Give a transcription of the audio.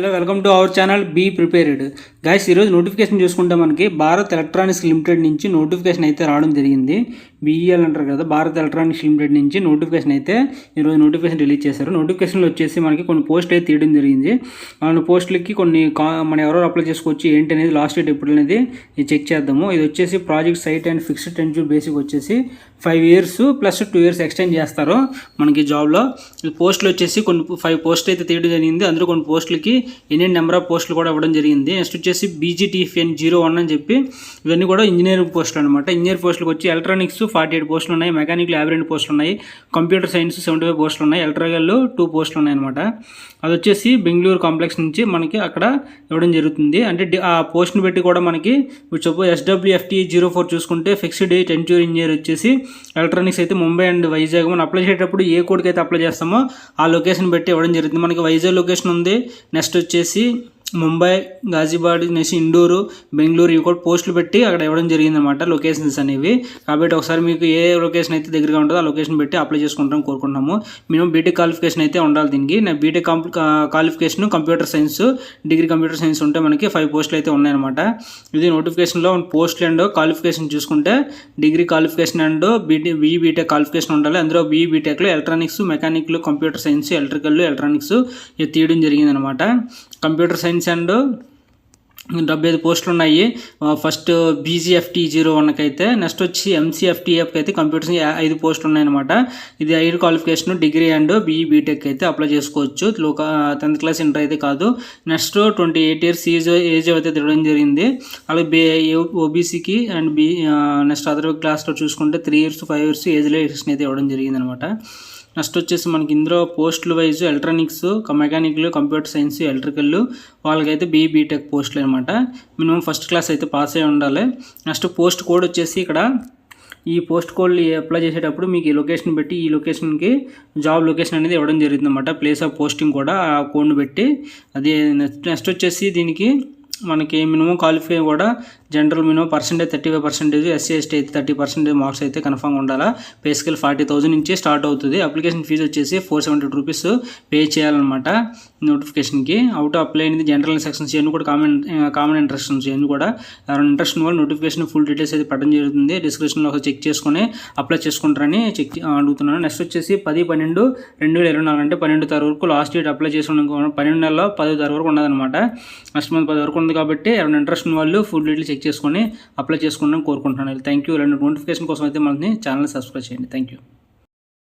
Hello welcome to our channel be prepared guys ఈరోజు notification చూసుకుంటే మనకి భారత్ ఎలక్ట్రానిక్స్ లిమిటెడ్ నుంచి నోటిఫికేషన్ అయితే రావడం జరిగింది. బీఈఎల్ అంటారు కదా భారత్ ఎలక్ట్రానిక్స్ లిమిటెడ్ నుంచి నోటిఫికేషన్ అయితే ఈరోజు నోటిఫికేషన్ రిలీజ్ చేశారు. నోటిఫికేషన్లో వచ్చేసి మనకి కొన్ని పోస్టులు అయితే తీయడం జరిగింది. మన పోస్టులకి కొన్ని కా మనం ఎవరో అప్లై చేసుకోవచ్చు ఏంటి అనేది లాస్ట్ డేట్ ఎప్పుడు అనేది చెక్ చేద్దాము. ఇది వచ్చేసి project site and fixed tenure basis వచ్చేసి five years plus two years extend చేస్తారు మనకి జాబ్లో ఈ పోస్టులు వచ్చేసి కొన్ని ఫైవ్ పోస్టులు అయితే తీయడం జరిగింది. అందులో కొన్ని పోస్టులకి ఎన్ని నెంబర్ ఆఫ్ పోస్టులు కూడా ఇవ్వడం జరిగింది. నెక్స్ట్ వచ్చేసి బీజీటీఎఫ్ఎన్ జీరో వన్ అని చెప్పి ఇవన్నీ కూడా ఇంజనీరింగ్ పోస్టులు అనమాట ఇంజనీర్ పోస్టులకు వచ్చి ఎలక్ట్రానిక్స్ ఫార్టీ ఎయిట్ పోస్టులు ఉన్నాయి మెకానిక్ యాభై రెండు పోస్టులు ఉన్నాయి కంప్యూటర్ సైన్స్ సెవెంటీ ఫైవ్ పోస్టులు ఉన్నాయి ఎలక్ట్రికల్ టూ పోస్టులు ఉన్నాయి అనమాట అది వచ్చేసి బెంగళూరు కాంప్లెక్స్ నుంచి మనకి అక్కడ ఇవ్వడం జరుగుతుంది. అంటే ఆ పోస్ట్ని పెట్టి కూడా మనకి ఇప్పుడు చెప్పు ఎస్డబ్ల్యూఎఫ్టీ జీరో ఫోర్ చూసుకుంటే ఫిక్స్డ్ టెన్చూర్ ఇంజనీర్ వచ్చేసి ఎలక్ట్రానిక్స్ అయితే ముంబై అండ్ వైజాగ్ మనం అప్లై చేసేటప్పుడు ఏ కోడ్కి అయితే అప్లై చేస్తామో ఆ లొకేషన్ పెట్టి ఇవ్వడం జరుగుతుంది. మనకి వైజాగ్ లొకేషన్ ఉంది. నెక్స్ట్ వచ్చేసి ముంబై గాజిబాడ్ నెక్స్ట్ ఇండూరు బెంగళూరు ఇవి కూడా పోస్టులు పెట్టి అక్కడ ఇవ్వడం జరిగిందనమాట లొకేషన్స్ అనేవి. కాబట్టి ఒకసారి మీకు ఏ లొకేషన్ అయితే దగ్గరగా ఉంటుందో ఆ లొకేషన్ పెట్టి అప్లై చేసుకుంటాం కోరుకుంటున్నాము. మినిమం బీటెక్ క్వాలిఫికేషన్ అయితే ఉండాలి దీనికి. నా B Tech qualification computer science degree computer science ఉంటే మనకి ఫైవ్ పోస్టులు అయితే ఉన్నాయన్నమాట. ఇది నోటిఫికేషన్లో పోస్టులు అండ్ క్వాలిఫికేషన్ చూసుకుంటే degree qualification and B T B E B Tech qualification ఉండాలి. అందులో బీఈ బీటెక్లో ఎలక్ట్రానిక్స్ మెకానిక్లు కంప్యూటర్ సైన్స్ ఎలక్ట్రికల్ ఎలక్ట్రానిక్స్ ఇది తీయడం జరిగిందనమాట కంప్యూటర్ సైన్స్ అండ్ డెబ్బై ఐదు పోస్టులు ఉన్నాయి. ఫస్ట్ బీజీఎఫ్టీ జీరో వన్కి అయితే నెక్స్ట్ వచ్చి ఎంసీఎఫ్టీఎఫ్కి అయితే కంప్యూటర్స్ ఐదు పోస్టులు ఉన్నాయన్నమాట. ఇది ఐదు qualification degree and B E B Tech అయితే అప్లై చేసుకోవచ్చు. లోక టెన్త్ క్లాస్ ఇంటర్ అయితే కాదు. Next twenty eight years age age అయితే తిరగడం జరిగింది. అలాగే బీ ఓబీసీకి అండ్ బీ నెక్స్ట్ అదర్ క్లాస్లో చూసుకుంటే three years five years age relaxation అయితే ఇవ్వడం జరిగింది అనమాట నెక్స్ట్ వచ్చేసి మనకి ఇందులో పోస్టులు wise electronics mechanical computer science electrical వాళ్ళకైతే బీ బీటెక్ పోస్టులు అనమాట. మినిమం ఫస్ట్ క్లాస్ అయితే పాస్ అయి ఉండాలి. నెక్స్ట్ పోస్ట్ కోడ్ వచ్చేసి ఇక్కడ ఈ పోస్ట్ కోడ్ అప్లై చేసేటప్పుడు మీకు ఈ లొకేషన్ పెట్టి ఈ లొకేషన్కి జాబ్ లొకేషన్ అనేది ఇవ్వడం జరుగుతుంది అనమాట ప్లేస్ ఆఫ్ పోస్టింగ్ కూడా ఆ కోడ్ని పెట్టి. అది నెక్స్ట్ వచ్చేసి దీనికి మనకి మినిమం క్వాలిఫై కూడా general minimum percentage thirty five percentage SC ST అయితే థర్టీ పర్సెంటేజ్ మార్క్స్ అయితే కన్ఫర్మ్ ఉండాలా? పే స్కేల్ ఫార్టీ థౌసండ్ నుంచి స్టార్ట్ అవుతుంది. అప్లికేషన్ ఫీజు వచ్చేసి ఫోర్ సెవెంటీ రూపీస్ పే చేయాలన్నమాట నోటిఫికేషన్కి. అవుట్ అప్లై అనేది జనరల్ సెక్షన్స్ ఇవన్నీ కూడా కామన్ కామన్ ఇంట్రెస్ట్ ఇవన్నీ కూడా. ఎవరైనా ఇంట్రెస్ట్ ఉన్న వాళ్ళు నోటిఫికేషన్ ఫుల్ డీటెయిల్స్ అయితే పెట్టడం జరుగుతుంది. డిస్క్రిప్షన్లో ఒకసారి చెక్ చేసుకొని అప్లై చేసుకుంటారని చెక్ అడుగుతున్నాను. నెక్స్ట్ వచ్చేసి పది పన్నెండు రెండు వేల ఇరవై నాలుగు అంటే పన్నెండు తారీఖు వరకు లాస్ట్ డేట్ అప్లై చేసుకున్న పన్నెండు నెలలో పదో తారీఖు వరకు ఉన్నదన్నమాట. నెక్స్ట్ మంత్ పది వరకు ఉంది కాబట్టి ఎవరైనా ఇంట్రెస్ట్ ఉన్న వాళ్ళు ఫుడ్ డీటెయిల్ చెక్ చేసుకొని అప్లై చేసుకుంటాం కోరుకుంటున్నాను. థ్యాంక్ యూ ఇలాంటి నోటిఫికేషన్ కోసం అయితే మనల్ని ఛానల్ సబ్స్క్రైబ్ చేయండి. Thank you